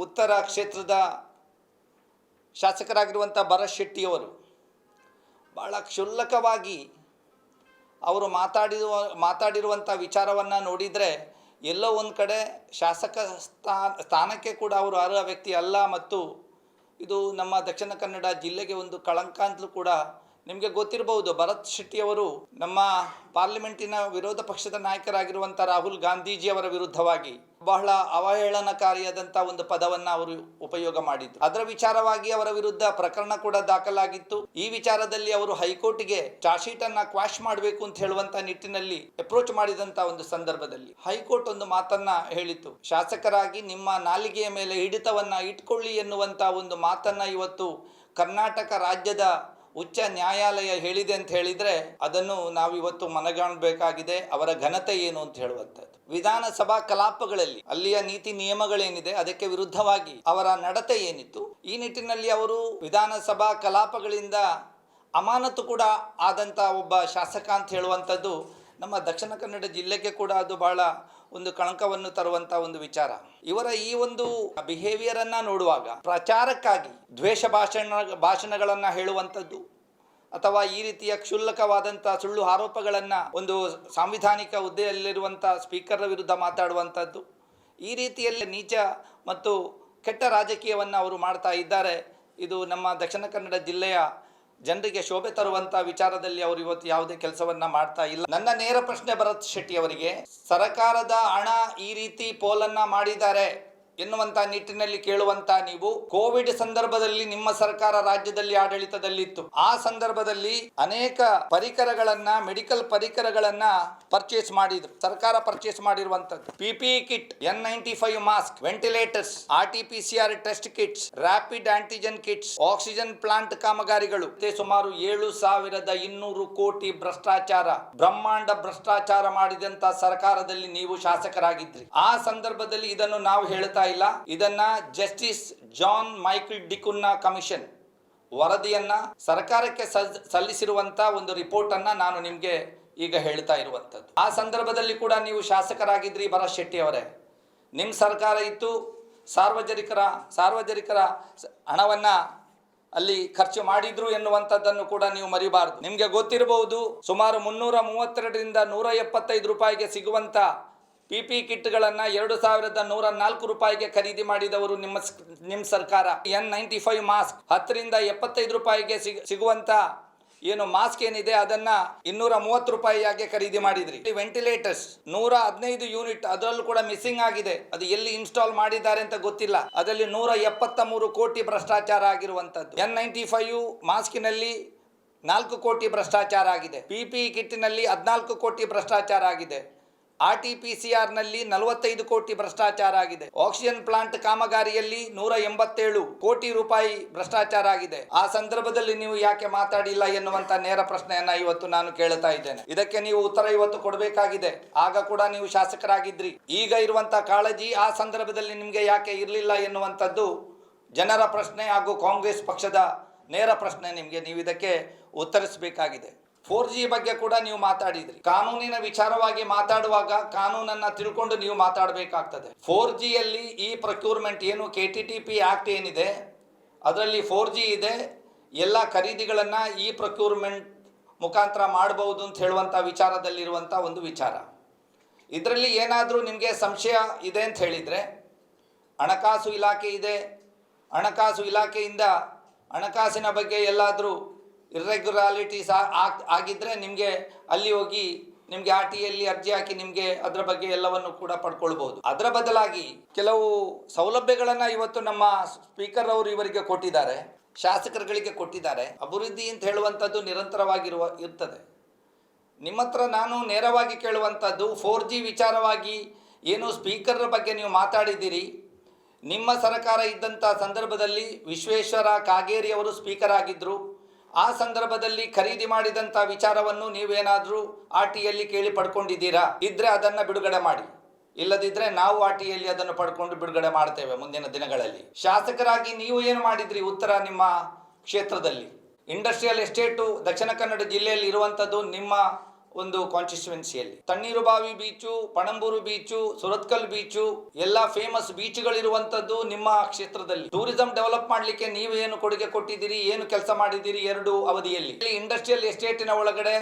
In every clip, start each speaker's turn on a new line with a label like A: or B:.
A: ಉತ್ತರ ಕ್ಷೇತ್ರದ ಶಾಸಕರಾಗಿರುವಂಥ ಭರತ್ ಶೆಟ್ಟಿಯವರು ಭಾಳ ಕ್ಷುಲ್ಲಕವಾಗಿ ಅವರು ಮಾತಾಡಿರುವ, ಮಾತಾಡಿರುವಂಥ ವಿಚಾರವನ್ನು ನೋಡಿದರೆ ಎಲ್ಲೋ ಒಂದು ಕಡೆ ಶಾಸಕ ಸ್ಥಾನ ಸ್ಥಾನಕ್ಕೆ ಕೂಡ ಅವರು ಅರ್ಹ ವ್ಯಕ್ತಿ ಅಲ್ಲ ಮತ್ತು ಇದು ನಮ್ಮ ದಕ್ಷಿಣ ಕನ್ನಡ ಜಿಲ್ಲೆಗೆ ಒಂದು ಕಳಂಕ ಅಂತಲೂ ಕೂಡ ನಿಮಗೆ ಗೊತ್ತಿರಬಹುದು, ಭರತ್ ಶೆಟ್ಟಿಯವರು ನಮ್ಮ ಪಾರ್ಲಿಮೆಂಟಿನ ವಿರೋಧ ಪಕ್ಷದ ನಾಯಕರಾಗಿರುವಂಥ ರಾಹುಲ್ ಗಾಂಧೀಜಿಯವರ ವಿರುದ್ಧವಾಗಿ ಬಹಳ ಅವಹೇಳನಕಾರಿಯಾದಂಥ ಒಂದು ಪದವನ್ನು ಅವರು ಉಪಯೋಗ ಮಾಡಿದ್ರು. ಅದರ ವಿಚಾರವಾಗಿ ಅವರ ವಿರುದ್ಧ ಪ್ರಕರಣ ಕೂಡ ದಾಖಲಾಗಿತ್ತು. ಈ ವಿಚಾರದಲ್ಲಿ ಅವರು ಹೈಕೋರ್ಟ್ಗೆ ಚಾರ್ಜ್ ಶೀಟ್ ಅನ್ನ ಕ್ವಾಶ್ ಮಾಡಬೇಕು ಅಂತ ಹೇಳುವಂತ ನಿಟ್ಟಿನಲ್ಲಿ ಅಪ್ರೋಚ್ ಮಾಡಿದಂತ ಒಂದು ಸಂದರ್ಭದಲ್ಲಿ ಹೈಕೋರ್ಟ್ ಒಂದು ಮಾತನ್ನ ಹೇಳಿತು ಶಾಸಕರಾಗಿ ನಿಮ್ಮ ನಾಲಿಗೆಯ ಮೇಲೆ ಹಿಡಿತವನ್ನ ಇಟ್ಕೊಳ್ಳಿ ಎನ್ನುವಂತ ಒಂದು ಮಾತನ್ನ ಇವತ್ತು ಕರ್ನಾಟಕ ರಾಜ್ಯದ ಉಚ್ಚ ನ್ಯಾಯಾಲಯ ಹೇಳಿದೆ ಅಂತ ಹೇಳಿದ್ರೆ ಅದನ್ನು ನಾವಿವತ್ತು ಮನಗಾಣಬೇಕಾಗಿದೆ. ಅವರ ಘನತೆ ಏನು ಅಂತ ಹೇಳುವಂಥದ್ದು. ವಿಧಾನಸಭಾ ಕಲಾಪಗಳಲ್ಲಿ ಅಲ್ಲಿಯ ನೀತಿ ನಿಯಮಗಳೇನಿದೆ, ಅದಕ್ಕೆ ವಿರುದ್ಧವಾಗಿ ಅವರ ನಡತೆ ಏನಿತ್ತು, ಈ ನಿಟ್ಟಿನಲ್ಲಿ ಅವರು ವಿಧಾನಸಭಾ ಕಲಾಪಗಳಿಂದ ಅಮಾನತು ಕೂಡ ಆದಂಥ ಒಬ್ಬ ಶಾಸಕ ಅಂತ ಹೇಳುವಂಥದ್ದು ನಮ್ಮ ದಕ್ಷಿಣ ಕನ್ನಡ ಜಿಲ್ಲೆಗೆ ಕೂಡ ಅದು ಬಹಳ ಒಂದು ಕಳಂಕವನ್ನು ತರುವಂಥ ಒಂದು ವಿಚಾರ. ಇವರ ಈ ಒಂದು ಬಿಹೇವಿಯರ್ ಅನ್ನ ನೋಡುವಾಗ ಪ್ರಚಾರಕ್ಕಾಗಿ ದ್ವೇಷ ಭಾಷಣ, ಭಾಷಣಗಳನ್ನು ಹೇಳುವಂಥದ್ದು ಅಥವಾ ಈ ರೀತಿಯ ಕ್ಷುಲ್ಲಕವಾದಂಥ ಸುಳ್ಳು ಆರೋಪಗಳನ್ನು ಒಂದು ಸಾಂವಿಧಾನಿಕ ಹುದ್ದೆಯಲ್ಲಿರುವಂಥ ಸ್ಪೀಕರ್ ವಿರುದ್ಧ ಮಾತಾಡುವಂಥದ್ದು ಈ ರೀತಿಯಲ್ಲಿ ನೀಚ ಮತ್ತು ಕೆಟ್ಟ ರಾಜಕೀಯವನ್ನು ಅವರು ಮಾಡ್ತಾ ಇದ್ದಾರೆ. ಇದು ನಮ್ಮ ದಕ್ಷಿಣ ಕನ್ನಡ ಜಿಲ್ಲೆಯ ಜನರಿಗೆ ಶೋಭೆ ತರುವಂತ ವಿಚಾರದಲ್ಲಿ ಅವರು ಇವತ್ತು ಯಾವುದೇ ಕೆಲಸವನ್ನ ಮಾಡ್ತಾ ಇಲ್ಲ. ನನ್ನ ನೇರ ಪ್ರಶ್ನೆ ಭರತ್ ಶೆಟ್ಟಿ ಅವರಿಗೆ, ಸರಕಾರದ ಹಣ ಈ ರೀತಿ ಪೋಲನ್ನ ಮಾಡಿದ್ದಾರೆ. ಎನ್ನುವಂತ ನಿಟ್ಟಿನಲ್ಲಿ ಕೇಳುವಂತ ನೀವು ಕೋವಿಡ್ ಸಂದರ್ಭದಲ್ಲಿ ನಿಮ್ಮ ಸರ್ಕಾರ ರಾಜ್ಯದಲ್ಲಿ ಆಡಳಿತದಲ್ಲಿತ್ತು. ಆ ಸಂದರ್ಭದಲ್ಲಿ ಅನೇಕ ಪರಿಕರಗಳನ್ನ, ಮೆಡಿಕಲ್ ಪರಿಕರಗಳನ್ನ ಪರ್ಚೇಸ್ ಮಾಡಿದ್ರು. ಸರ್ಕಾರ ಪರ್ಚೇಸ್ ಮಾಡಿರುವಂತದ್ದು PP kit N ninety five mask ventilators R T P R test kits rapid antigen kits oxygen plant ಕಾಮಗಾರಿಗಳು. ಸುಮಾರು ಏಳು ಸಾವಿರದ ಇನ್ನೂರು ಕೋಟಿ ಭ್ರಷ್ಟಾಚಾರ, ಬ್ರಹ್ಮಾಂಡ ಭ್ರಷ್ಟಾಚಾರ ಮಾಡಿದಂತ ಸರ್ಕಾರದಲ್ಲಿ ನೀವು ಶಾಸಕರಾಗಿದ್ರಿ. ಆ ಸಂದರ್ಭದಲ್ಲಿ ಇದನ್ನು ನಾವು ಹೇಳ್ತಾ ಇಲ್ಲ. ಇದನ್ನ ಜಸ್ಟಿಸ್ ಜಾನ್ ಮೈಕಲ್ ಡಿಕುನ್ನ ಕಮಿಷನ್ ವರದಿಯನ್ನ ಸರ್ಕಾರಕ್ಕೆ ಸಲ್- ಸಲ್ಲಿಸಿರುವಂತ ಒಂದು ರಿಪೋರ್ಟ್ ಅನ್ನ ನಾನು ನಿಮಗೆ ಈಗ ಹೇಳ್ತಾ ಇರುವಂತದ್ದು. ಆ ಸಂದರ್ಭದಲ್ಲಿ ಕೂಡ ನೀವು ಶಾಸಕರಾಗಿದ್ರಿ ಭರತ್ ಶೆಟ್ಟಿ ಅವರೇ. ನಿಮ್ಮ ಸರ್ಕಾರ ಇತ್ತು, ಸಾರ್ವಜನಿಕರ ಸಾರ್ವಜನಿಕರ ಹಣವನ್ನ ಅಲ್ಲಿ ಖರ್ಚು ಮಾಡಿದ್ರು ಎನ್ನುವಂಥದ್ದನ್ನು ಕೂಡ ನೀವು ಮರಿಬಾರದು. ನಿಮಗೆ ಗೊತ್ತಿರಬಹುದು, ಸುಮಾರು ಮುನ್ನೂರ ಮೂವತ್ತೆರಡರಿಂದ ನೂರ ಎಪ್ಪತ್ತೈದು ರೂಪಾಯಿಗೆ ಸಿಗುವಂತ ಪಿ ಪಿ ಕಿಟ್ಗಳನ್ನು ಎರಡು ಸಾವಿರದ ನೂರ ನಾಲ್ಕು ರೂಪಾಯಿಗೆ ಖರೀದಿ ಮಾಡಿದವರು ನಿಮ್ಮ ನಿಮ್ಮ ಸರ್ಕಾರ. ಎನ್ ನೈಂಟಿ ಫೈವ್ ಮಾಸ್ಕ್ ಹತ್ತರಿಂದ ಎಪ್ಪತ್ತೈದು ರೂಪಾಯಿಗೆ ಸಿಗ್, ಸಿಗುವಂತ ಏನು ಮಾಸ್ಕ್ ಏನಿದೆ ಅದನ್ನ ಇನ್ನೂರ ಮೂವತ್ತು ರೂಪಾಯಿಯಾಗೆ ಖರೀದಿ ಮಾಡಿದ್ರಿ. ವೆಂಟಿಲೇಟರ್ಸ್ ನೂರ ಹದಿನೈದು ಯೂನಿಟ್ ಅದರಲ್ಲೂ ಕೂಡ ಮಿಸ್ಸಿಂಗ್ ಆಗಿದೆ. ಅದು ಎಲ್ಲಿ ಇನ್ಸ್ಟಾಲ್ ಮಾಡಿದ್ದಾರೆ ಅಂತ ಗೊತ್ತಿಲ್ಲ. ಅದರಲ್ಲಿ ನೂರ ಎಪ್ಪತ್ತ ಮೂರು ಕೋಟಿ ಭ್ರಷ್ಟಾಚಾರ ಆಗಿರುವಂತದ್ದು. ಎನ್ ನೈಂಟಿ ಫೈವ್ ಮಾಸ್ಕಿನಲ್ಲಿ ನಾಲ್ಕು ಕೋಟಿ ಭ್ರಷ್ಟಾಚಾರ ಆಗಿದೆ. ಪಿ ಪಿ ಕಿಟ್ನಲ್ಲಿ ಹದಿನಾಲ್ಕು ಕೋಟಿ ಭ್ರಷ್ಟಾಚಾರ ಆಗಿದೆ. ಆರ್ ಟಿ ಪಿ ಸಿ ನಲವತ್ತೈದು ಕೋಟಿ ಭ್ರಷ್ಟಾಚಾರ ಆಗಿದೆ. ಆಕ್ಸಿಜನ್ ಪ್ಲಾಂಟ್ ಕಾಮಗಾರಿಯಲ್ಲಿ ನೂರ ಎಂಬತ್ತೇಳು ಕೋಟಿ ರೂಪಾಯಿ ಭ್ರಷ್ಟಾಚಾರ ಆಗಿದೆ. ಆ ಸಂದರ್ಭದಲ್ಲಿ ನೀವು ಯಾಕೆ ಮಾತಾಡಿಲ್ಲ ಎನ್ನುವಂತ ನೇರ ಪ್ರಶ್ನೆಯನ್ನ ಇವತ್ತು ನಾನು ಕೇಳುತ್ತಾ ಇದ್ದೇನೆ. ಇದಕ್ಕೆ ನೀವು ಉತ್ತರ ಇವತ್ತು ಕೊಡಬೇಕಾಗಿದೆ. ಆಗ ಕೂಡ ನೀವು ಶಾಸಕರಾಗಿದ್ರಿ. ಈಗ ಇರುವಂತ ಕಾಳಜಿ ಆ ಸಂದರ್ಭದಲ್ಲಿ ನಿಮಗೆ ಯಾಕೆ ಇರಲಿಲ್ಲ ಎನ್ನುವಂಥದ್ದು ಜನರ ಪ್ರಶ್ನೆ ಹಾಗೂ ಕಾಂಗ್ರೆಸ್ ಪಕ್ಷದ ನೇರ ಪ್ರಶ್ನೆ ನಿಮಗೆ ನೀವು ಇದಕ್ಕೆ ಉತ್ತರಿಸಬೇಕಾಗಿದೆ. ಫೋರ್ ಜಿ ಬಗ್ಗೆ ಕೂಡ ನೀವು ಮಾತಾಡಿದ್ರಿ. ಕಾನೂನಿನ ವಿಚಾರವಾಗಿ ಮಾತಾಡುವಾಗ ಕಾನೂನನ್ನ ತಿಳ್ಕೊಂಡು ನೀವು ಮಾತಾಡಬೇಕಾಗ್ತದೆ. ಫೋರ್ ಜಿಯಲ್ಲಿ ಈ ಪ್ರೊಕ್ಯೂರ್ಮೆಂಟ್ ಏನು K T T P act ಏನಿದೆ, ಅದರಲ್ಲಿ ಫೋರ್ ಜಿ ಇದೆ, ಎಲ್ಲ ಖರೀದಿಗಳನ್ನು ಈ ಪ್ರೊಕ್ಯೂರ್ಮೆಂಟ್ ಮುಖಾಂತರ ಮಾಡಬಹುದು ಅಂತ ಹೇಳುವಂಥ ವಿಚಾರದಲ್ಲಿರುವಂಥ ಒಂದು ವಿಚಾರ. ಇದರಲ್ಲಿ ಏನಾದರೂ ನಿಮಗೆ ಸಂಶಯ ಇದೆ ಅಂತ ಹೇಳಿದರೆ, ಹಣಕಾಸು ಇಲಾಖೆ ಇದೆ, ಹಣಕಾಸು ಇಲಾಖೆಯಿಂದ ಹಣಕಾಸಿನ ಬಗ್ಗೆ ಎಲ್ಲಾದರೂ ಇರ್ರೆಗ್ಯುಲಾರಿಟೀಸ್ ಆಗಿದ್ದರೆ ನಿಮಗೆ ಅಲ್ಲಿ ಹೋಗಿ ನಿಮಗೆ ಆರ್ ಟಿಯಲ್ಲಿ ಅರ್ಜಿ ಹಾಕಿ ನಿಮಗೆ ಅದರ ಬಗ್ಗೆ ಎಲ್ಲವನ್ನು ಕೂಡ ಪಡ್ಕೊಳ್ಬಹುದು ಅದರ ಬದಲಾಗಿ ಕೆಲವು ಸೌಲಭ್ಯಗಳನ್ನು ಇವತ್ತು ನಮ್ಮ ಸ್ಪೀಕರ್ ಅವರು ಇವರಿಗೆ ಕೊಟ್ಟಿದ್ದಾರೆ, ಶಾಸಕರುಗಳಿಗೆ ಕೊಟ್ಟಿದ್ದಾರೆ, ಅಭಿವೃದ್ಧಿ ಅಂತ ಹೇಳುವಂಥದ್ದು ನಿರಂತರವಾಗಿರುವ, ಇರ್ತದೆ. ನಿಮ್ಮ ಹತ್ರ ನಾನು ನೇರವಾಗಿ ಕೇಳುವಂಥದ್ದು ಫೋರ್ ಜಿ ವಿಚಾರವಾಗಿ ಏನು ಸ್ಪೀಕರ್ ಬಗ್ಗೆ ನೀವು ಮಾತಾಡಿದ್ದೀರಿ, ನಿಮ್ಮ ಸರ್ಕಾರ ಇದ್ದಂಥ ಸಂದರ್ಭದಲ್ಲಿ ವಿಶ್ವೇಶ್ವರ ಕಾಗೇರಿ ಅವರು ಸ್ಪೀಕರ್ ಆಗಿದ್ದರು ಆ ಸಂದರ್ಭದಲ್ಲಿ ಖರೀದಿ ಮಾಡಿದಂಥ ವಿಚಾರವನ್ನು ನೀವೇನಾದರೂ ಆರ್ ಟಿಯಲ್ಲಿ ಕೇಳಿ ಪಡ್ಕೊಂಡಿದ್ದೀರಾ? ಇದ್ರೆ ಅದನ್ನು ಬಿಡುಗಡೆ ಮಾಡಿ. ಇಲ್ಲದಿದ್ದರೆ ನಾವು ಆಟಿಯಲ್ಲಿ ಟಿಯಲ್ಲಿ ಅದನ್ನು ಪಡ್ಕೊಂಡು ಬಿಡುಗಡೆ ಮಾಡ್ತೇವೆ ಮುಂದಿನ ದಿನಗಳಲ್ಲಿ. ಶಾಸಕರಾಗಿ ನೀವು ಏನು ಮಾಡಿದ್ರಿ ಉತ್ತರ ನಿಮ್ಮ ಕ್ಷೇತ್ರದಲ್ಲಿ? ಇಂಡಸ್ಟ್ರಿಯಲ್ ಎಸ್ಟೇಟು ದಕ್ಷಿಣ ಕನ್ನಡ ಜಿಲ್ಲೆಯಲ್ಲಿ ಇರುವಂಥದ್ದು ನಿಮ್ಮ ಒಂದು ಕಾನ್ಸ್ಟಿಟ್ಯುವೆನ್ಸಿಯಲ್ಲಿ Tannirbhavi beach, Panambur beach, Surathkal beach, ಎಲ್ಲ ಫೇಮಸ್ ಬೀಚ್ಗಳಿರುವಂತದ್ದು ನಿಮ್ಮ ಕ್ಷೇತ್ರದಲ್ಲಿ. ಟೂರಿಸಂ ಡೆವಲಪ್ ಮಾಡಲಿಕ್ಕೆ ನೀವು ಏನು ಕೊಡುಗೆ ಕೊಟ್ಟಿದ್ದೀರಿ, ಏನು ಕೆಲಸ ಮಾಡಿದ್ದೀರಿ ಎರಡು ಅವಧಿಯಲ್ಲಿ. ಇಂಡಸ್ಟ್ರಿಯಲ್ ಎಸ್ಟೇಟಿನ ಒಳಗಡೆ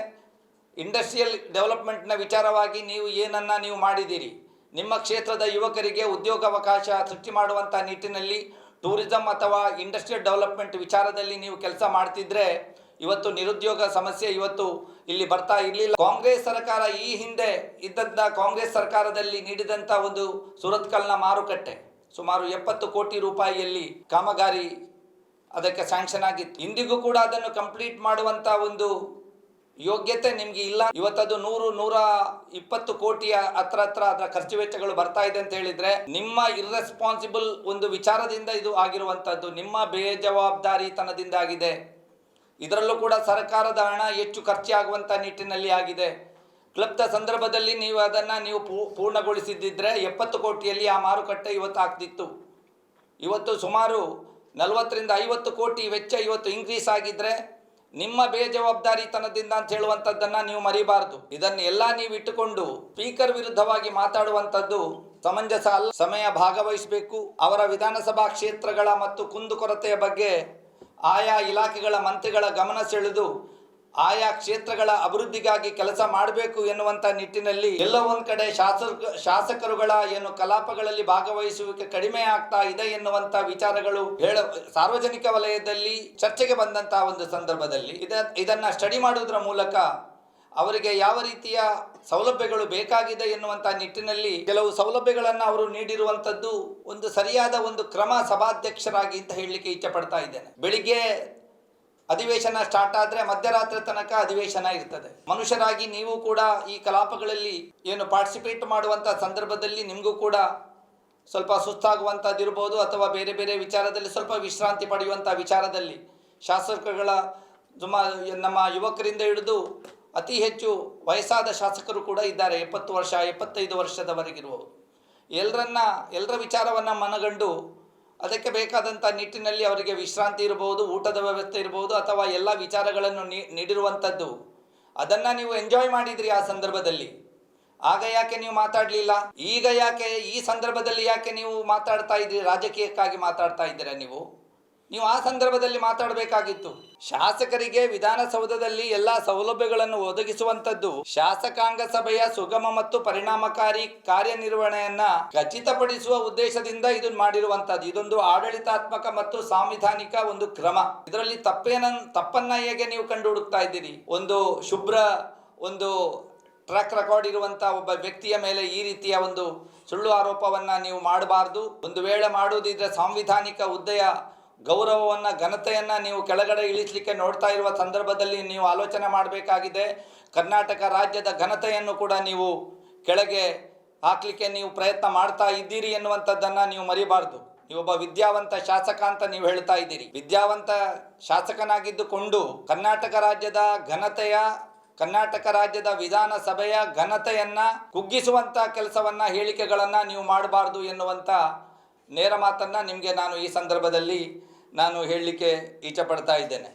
A: ಇಂಡಸ್ಟ್ರಿಯಲ್ ಡೆವಲಪ್ಮೆಂಟ್ನ ವಿಚಾರವಾಗಿ ನೀವು ಏನನ್ನ ನೀವು ಮಾಡಿದ್ದೀರಿ. ನಿಮ್ಮ ಕ್ಷೇತ್ರದ ಯುವಕರಿಗೆ ಉದ್ಯೋಗಾವಕಾಶ ಸೃಷ್ಟಿ ಮಾಡುವಂಥ ನಿಟ್ಟಿನಲ್ಲಿ ಟೂರಿಸಂ ಅಥವಾ ಇಂಡಸ್ಟ್ರಿಯಲ್ ಡೆವಲಪ್ಮೆಂಟ್ ವಿಚಾರದಲ್ಲಿ ನೀವು ಕೆಲಸ ಮಾಡ್ತಿದ್ರೆ, ಇವತ್ತು ನಿರುದ್ಯೋಗ ಸಮಸ್ಯೆ ಇವತ್ತು ಇಲ್ಲಿ ಬರ್ತಾ ಇರಲಿಲ್ಲ. ಕಾಂಗ್ರೆಸ್ ಸರ್ಕಾರ ಈ ಹಿಂದೆ ಇದ್ದಂಥ ಕಾಂಗ್ರೆಸ್ ಸರ್ಕಾರದಲ್ಲಿ ನೀಡಿದಂಥ ಒಂದು ಸುರತ್ಕಲ್ನ ಮಾರುಕಟ್ಟೆ ಸುಮಾರು ಎಪ್ಪತ್ತು ಕೋಟಿ ರೂಪಾಯಿಯಲ್ಲಿ ಕಾಮಗಾರಿ ಅದಕ್ಕೆ ಸ್ಯಾಂಕ್ಷನ್ ಆಗಿತ್ತು. ಇಂದಿಗೂ ಕೂಡ ಅದನ್ನು ಕಂಪ್ಲೀಟ್ ಮಾಡುವಂಥ ಒಂದು ಯೋಗ್ಯತೆ ನಿಮಗೆ ಇಲ್ಲ. ಇವತ್ತದು ನೂರು, ನೂರ ಇಪ್ಪತ್ತು ಕೋಟಿಯ ಹತ್ರ ಹತ್ರ ಅದರ ಖರ್ಚು ವೆಚ್ಚಗಳು ಬರ್ತಾ ಇದೆ ಅಂತ ಹೇಳಿದ್ರೆ ನಿಮ್ಮ ಇರ್ರೆಸ್ಪಾನ್ಸಿಬಲ್ ಒಂದು ವಿಚಾರದಿಂದ ಇದು ಆಗಿರುವಂತದ್ದು ನಿಮ್ಮ ಬೇಜವಾಬ್ದಾರಿತನದಿಂದ ಆಗಿದೆ. ಇದರಲ್ಲೂ ಕೂಡ ಸರ್ಕಾರದ ಹಣ ಹೆಚ್ಚು ಖರ್ಚಾಗುವಂತ ನಿಟ್ಟಿನಲ್ಲಿ ಆಗಿದೆ. ಕ್ಲಬ್ದ ಸಂದರ್ಭದಲ್ಲಿ ನೀವು ಅದನ್ನ ನೀವು ಪೂರ್ಣಗೊಳಿಸಿದ್ದಿದ್ರೆ ಎಪ್ಪತ್ತು ಕೋಟಿಯಲ್ಲಿ ಆ ಮಾರುಕಟ್ಟೆ ಇವತ್ತು ಆಗ್ತಿತ್ತು. ಇವತ್ತು ಸುಮಾರು ನಲವತ್ತರಿಂದ ಐವತ್ತು ಕೋಟಿ ವೆಚ್ಚ ಇವತ್ತು ಇನ್ಕ್ರೀಸ್ ಆಗಿದ್ರೆ ನಿಮ್ಮ ಬೇಜವಾಬ್ದಾರಿತನದಿಂದ ಅಂತ ಹೇಳುವಂತದ್ದನ್ನ ನೀವು ಮರಿಬಾರದು. ಇದನ್ನ ಎಲ್ಲ ನೀವು ಇಟ್ಟುಕೊಂಡು ಸ್ಪೀಕರ್ ವಿರುದ್ಧವಾಗಿ ಮಾತಾಡುವಂಥದ್ದು ಸಮಂಜಸ ಸಮಯ ಭಾಗವಹಿಸಬೇಕು. ಅವರ ವಿಧಾನಸಭಾ ಕ್ಷೇತ್ರಗಳ ಮತ್ತು ಕುಂದುಕೊರತೆಯ ಬಗ್ಗೆ ಆಯಾ ಇಲಾಖೆಗಳ ಮಂತ್ರಿಗಳ ಗಮನ ಸೆಳೆದು ಆಯಾ ಕ್ಷೇತ್ರಗಳ ಅಭಿವೃದ್ಧಿಗಾಗಿ ಕೆಲಸ ಮಾಡಬೇಕು ಎನ್ನುವಂತ ನಿಟ್ಟಿನಲ್ಲಿ ಎಲ್ಲ ಒಂದ್ ಕಡೆ ಶಾಸಕ, ಶಾಸಕರುಗಳ ಏನು ಕಲಾಪಗಳಲ್ಲಿ ಭಾಗವಹಿಸುವಿಕೆ ಕಡಿಮೆ ಆಗ್ತಾ ಇದೆ ಎನ್ನುವಂಥ ವಿಚಾರಗಳು ಹೇಳ, ಸಾರ್ವಜನಿಕ ವಲಯದಲ್ಲಿ ಚರ್ಚೆಗೆ ಬಂದಂತಹ ಒಂದು ಸಂದರ್ಭದಲ್ಲಿ ಇದ ಇದನ್ನ ಸ್ಟಡಿ ಮಾಡುವುದರ ಮೂಲಕ ಅವರಿಗೆ ಯಾವ ರೀತಿಯ ಸೌಲಭ್ಯಗಳು ಬೇಕಾಗಿದೆ ಎನ್ನುವಂಥ ನಿಟ್ಟಿನಲ್ಲಿ ಕೆಲವು ಸೌಲಭ್ಯಗಳನ್ನು ಅವರು ನೀಡಿರುವಂತದ್ದು ಒಂದು ಸರಿಯಾದ ಒಂದು ಕ್ರಮ ಸಭಾಧ್ಯಕ್ಷರಾಗಿ ಅಂತ ಹೇಳಲಿಕ್ಕೆ ಇಚ್ಛೆ ಪಡ್ತಾ ಇದ್ದೇನೆ. ಬೆಳಿಗ್ಗೆ ಅಧಿವೇಶನ ಸ್ಟಾರ್ಟ್ ಆದ್ರೆ ಮಧ್ಯರಾತ್ರಿ ತನಕ ಅಧಿವೇಶನ ಇರ್ತದೆ. ಮನುಷ್ಯರಾಗಿ ನೀವು ಕೂಡ ಈ ಕಲಾಪಗಳಲ್ಲಿ ಏನು ಪಾರ್ಟಿಸಿಪೇಟ್ ಮಾಡುವಂತ ಸಂದರ್ಭದಲ್ಲಿ ನಿಮಗೂ ಕೂಡ ಸ್ವಲ್ಪ ಸುಸ್ತಾಗುವಂಥದ್ದು ಇರ್ಬೋದು ಅಥವಾ ಬೇರೆ ಬೇರೆ ವಿಚಾರದಲ್ಲಿ ಸ್ವಲ್ಪ ವಿಶ್ರಾಂತಿ ಪಡೆಯುವಂಥ ವಿಚಾರದಲ್ಲಿ ಶಾಸಕಗಳ ನಮ್ಮ ಯುವಕರಿಂದ ಹಿಡಿದು ಅತಿ ಹೆಚ್ಚು ವಯಸ್ಸಾದ ಶಾಸಕರು ಕೂಡ ಇದ್ದಾರೆ. ಎಪ್ಪತ್ತು ವರ್ಷ, ಎಪ್ಪತ್ತೈದು ವರ್ಷದವರೆಗಿರುವವರು ಎಲ್ಲರನ್ನ ಎಲ್ಲರ ವಿಚಾರವನ್ನು ಮನಗಂಡು ಅದಕ್ಕೆ ಬೇಕಾದಂಥ ನಿಟ್ಟಿನಲ್ಲಿ ಅವರಿಗೆ ವಿಶ್ರಾಂತಿ ಇರಬಹುದು ಊಟದ ವ್ಯವಸ್ಥೆ ಇರಬಹುದು ಅಥವಾ ಎಲ್ಲ ವಿಚಾರಗಳನ್ನು ನೀಡಿರುವಂಥದ್ದು ಅದನ್ನು ನೀವು ಎಂಜಾಯ್ ಮಾಡಿದ್ರಿ ಆ ಸಂದರ್ಭದಲ್ಲಿ. ಆಗ ಯಾಕೆ ನೀವು ಮಾತಾಡಲಿಲ್ಲ? ಈಗ ಯಾಕೆ, ಈ ಸಂದರ್ಭದಲ್ಲಿ ಯಾಕೆ ನೀವು ಮಾತಾಡ್ತಾ ಇದ್ದೀರಿ ರಾಜಕೀಯಕ್ಕಾಗಿ ಮಾತಾಡ್ತಾ ಇದ್ದೀರಾ ನೀವು? ನೀವು ಆ ಸಂದರ್ಭದಲ್ಲಿ ಮಾತಾಡಬೇಕಾಗಿತ್ತು. ಶಾಸಕರಿಗೆ ವಿಧಾನಸೌಧದಲ್ಲಿ ಎಲ್ಲಾ ಸೌಲಭ್ಯಗಳನ್ನು ಒದಗಿಸುವಂತದ್ದು ಶಾಸಕಾಂಗ ಸಭೆಯ ಸುಗಮ ಮತ್ತು ಪರಿಣಾಮಕಾರಿ ಕಾರ್ಯನಿರ್ವಹಣೆಯನ್ನ ಖಚಿತಪಡಿಸುವ ಉದ್ದೇಶದಿಂದ ಇದನ್ನು ಮಾಡಿರುವಂತದ್ದು ಇದೊಂದು ಆಡಳಿತಾತ್ಮಕ ಮತ್ತು ಸಾಂವಿಧಾನಿಕ ಒಂದು ಕ್ರಮ. ಇದರಲ್ಲಿ ತಪ್ಪೇನ, ತಪ್ಪನ್ನ ಹೇಗೆ ನೀವು ಕಂಡು ಹುಡುಕ್ತಾ ಇದ್ದೀರಿ? ಒಂದು ಶುಭ್ರ, ಒಂದು ಟ್ರ್ಯಾಕ್ ರೆಕಾರ್ಡ್ ಇರುವಂತ ಒಬ್ಬ ವ್ಯಕ್ತಿಯ ಮೇಲೆ ಈ ರೀತಿಯ ಒಂದು ಸುಳ್ಳು ಆರೋಪವನ್ನ ನೀವು ಮಾಡಬಾರ್ದು. ಒಂದು ವೇಳೆ ಮಾಡುವುದಿದ್ರೆ ಸಾಂವಿಧಾನಿಕ ಹುದ್ದೆಯ ಗೌರವವನ್ನ, ಘನತೆಯನ್ನು ನೀವು ಕೆಳಗಡೆ ಇಳಿಸಲಿಕ್ಕೆ ನೋಡ್ತಾ ಇರುವ ಸಂದರ್ಭದಲ್ಲಿ ನೀವು ಆಲೋಚನೆ ಮಾಡಬೇಕಾಗಿದೆ. ಕರ್ನಾಟಕ ರಾಜ್ಯದ ಘನತೆಯನ್ನು ಕೂಡ ನೀವು ಕೆಳಗೆ ಹಾಕಲಿಕ್ಕೆ ನೀವು ಪ್ರಯತ್ನ ಮಾಡ್ತಾ ಇದ್ದೀರಿ ಎನ್ನುವಂಥದ್ದನ್ನು ನೀವು ಮರಿಬಾರ್ದು. ನೀವೊಬ್ಬ ವಿದ್ಯಾವಂತ ಶಾಸಕ ಅಂತ ನೀವು ಹೇಳ್ತಾ ಇದ್ದೀರಿ. ವಿದ್ಯಾವಂತ ಶಾಸಕನಾಗಿದ್ದುಕೊಂಡು ಕರ್ನಾಟಕ ರಾಜ್ಯದ ಘನತೆಯ, ಕರ್ನಾಟಕ ರಾಜ್ಯದ ವಿಧಾನಸಭೆಯ ಘನತೆಯನ್ನು ಕುಗ್ಗಿಸುವಂಥ ಕೆಲಸವನ್ನು, ಹೇಳಿಕೆಗಳನ್ನು ನೀವು ಮಾಡಬಾರ್ದು ಎನ್ನುವಂಥ ನೇರ ಮಾತನ್ನು ನಿಮಗೆ ನಾನು ಈ ಸಂದರ್ಭದಲ್ಲಿ ನಾನು ಹೇಳಲಿಕ್ಕೆ ಇಚ್ಛೆ ಪಡ್ತಾ ಇದ್ದೇನೆ.